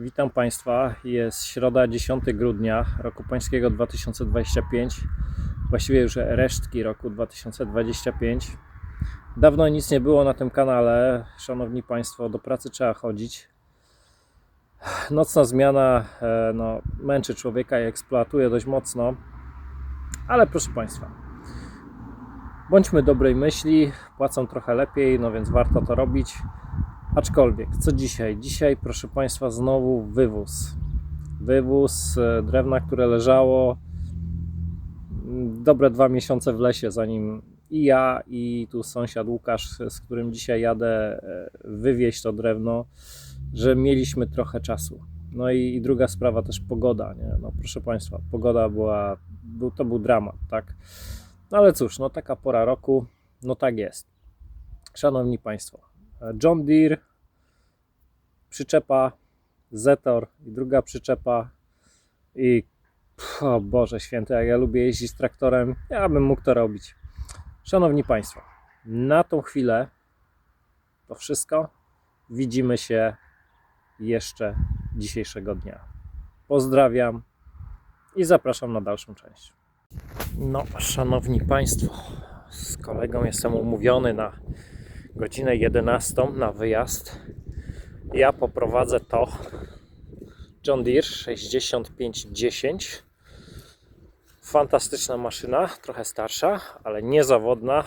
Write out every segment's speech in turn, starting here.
Witam Państwa. Jest środa 10 grudnia roku pańskiego 2025. Właściwie już resztki roku 2025. Dawno nic nie było na tym kanale. Szanowni Państwo, do pracy trzeba chodzić. Nocna zmiana e, no, męczy człowieka i eksploatuje dość mocno. Ale proszę Państwa, bądźmy dobrej myśli, płacą trochę lepiej, no więc warto to robić. Aczkolwiek, co dzisiaj? Dzisiaj, proszę Państwa, znowu wywóz. Wywóz e, drewna, które leżało mm, dobre dwa miesiące w lesie, zanim i ja, i tu sąsiad Łukasz, z którym dzisiaj jadę, e, wywieźć to drewno, że mieliśmy trochę czasu. No i, i druga sprawa też pogoda, nie? No proszę Państwa, pogoda była, był, to był dramat, tak? No ale cóż, no taka pora roku, no tak jest. Szanowni Państwo, John Deere, przyczepa, Zetor i druga przyczepa i o Boże święty, jak ja lubię jeździć traktorem, ja bym mógł to robić. Szanowni Państwo, na tą chwilę to wszystko. Widzimy się jeszcze dzisiejszego dnia. Pozdrawiam i zapraszam na dalszą część. No, szanowni Państwo, z kolegą jestem umówiony na godzinę 11 na wyjazd. Ja poprowadzę to John Deere 6510. Fantastyczna maszyna, trochę starsza, ale niezawodna.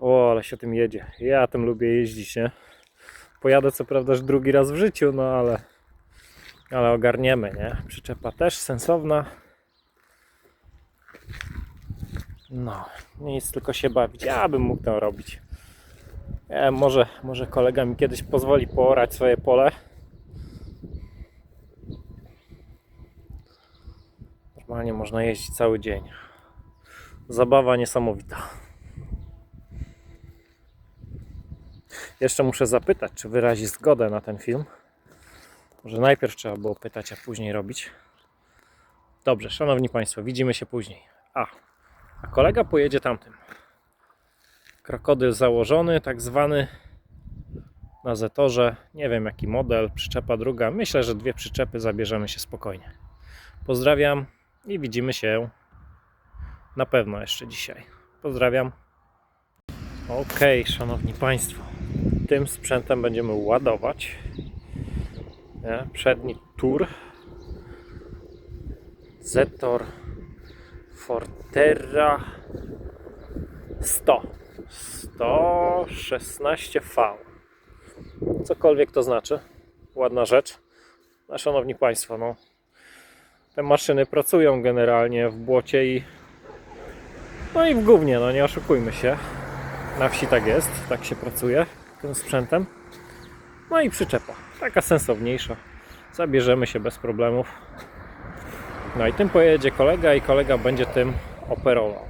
O, ale się tym jedzie. Ja tym lubię jeździć, nie? Pojadę co prawda już drugi raz w życiu, no ale ale ogarniemy, nie? Przyczepa też sensowna. No, nic, tylko się bawić. Ja bym mógł to robić. E, może, może kolega mi kiedyś pozwoli poorać swoje pole. Normalnie można jeździć cały dzień. Zabawa niesamowita. Jeszcze muszę zapytać, czy wyrazi zgodę na ten film. Może najpierw trzeba było pytać, a później robić. Dobrze, szanowni Państwo, widzimy się później. A, a kolega pojedzie tamtym krokodyl założony, tak zwany na Zetorze. Nie wiem jaki model, przyczepa druga. Myślę, że dwie przyczepy zabierzemy się spokojnie. Pozdrawiam i widzimy się na pewno jeszcze dzisiaj. Pozdrawiam. Ok, szanowni Państwo, tym sprzętem będziemy ładować. Przedni tur Zetor Forterra 100 116V. Cokolwiek to znaczy. Ładna rzecz. No, szanowni Państwo, no, te maszyny pracują generalnie w błocie i no i w gównie, no nie oszukujmy się. Na wsi tak jest, tak się pracuje tym sprzętem. No i przyczepa, taka sensowniejsza. Zabierzemy się bez problemów. No i tym pojedzie kolega i kolega będzie tym operował.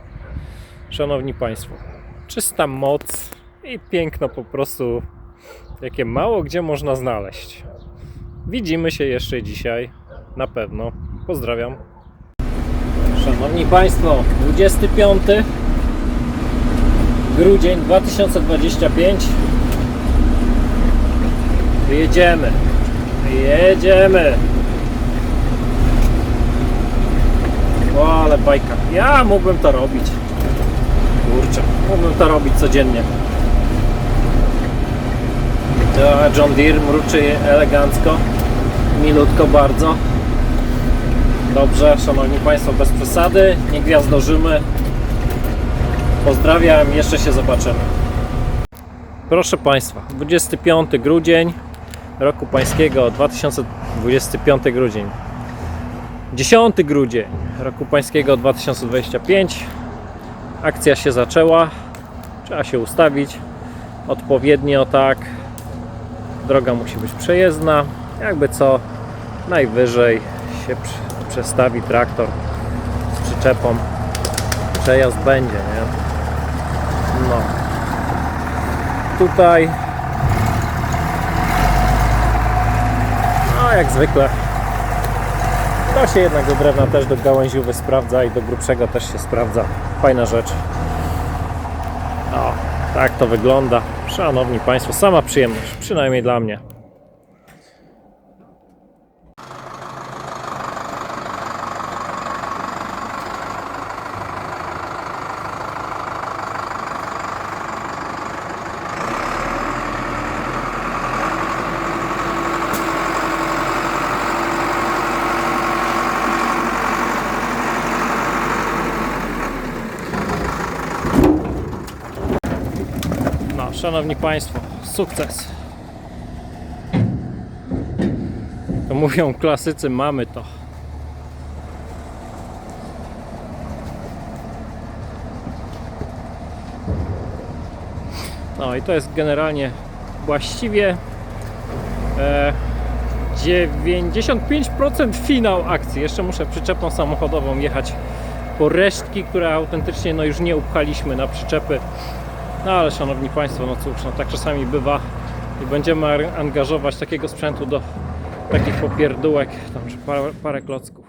Szanowni Państwo, czysta moc i piękno po prostu, jakie mało gdzie można znaleźć. Widzimy się jeszcze dzisiaj, na pewno. Pozdrawiam. Szanowni Państwo, 25 grudzień 2025. Jedziemy. Jedziemy. O, ale bajka. Ja mógłbym to robić. Kurczę, mógłbym to robić codziennie. To John Deere mruczy elegancko, milutko bardzo. Dobrze, szanowni Państwo, bez przesady, nie gwiazdożymy. Pozdrawiam, jeszcze się zobaczymy. Proszę Państwa, 25 grudzień roku pańskiego 2025 grudzień. 10 grudzień roku pańskiego 2025 akcja się zaczęła. Trzeba się ustawić odpowiednio tak. Droga musi być przejezdna. Jakby co najwyżej się pr- przestawi traktor z przyczepą. Przejazd będzie, nie? No. Tutaj no jak zwykle to się jednak do drewna też do gałęziówy sprawdza i do grubszego też się sprawdza. Fajna rzecz. O, tak to wygląda. Szanowni Państwo, sama przyjemność, przynajmniej dla mnie. Szanowni Państwo, sukces. To mówią klasycy, mamy to. No i to jest generalnie właściwie e, 95% finał akcji. Jeszcze muszę przyczepą samochodową jechać po resztki, które autentycznie no już nie upchaliśmy na przyczepy. No ale szanowni Państwo, no cóż, no tak czasami bywa i będziemy angażować takiego sprzętu do takich popierdółek, tam czy parę, parę klocków.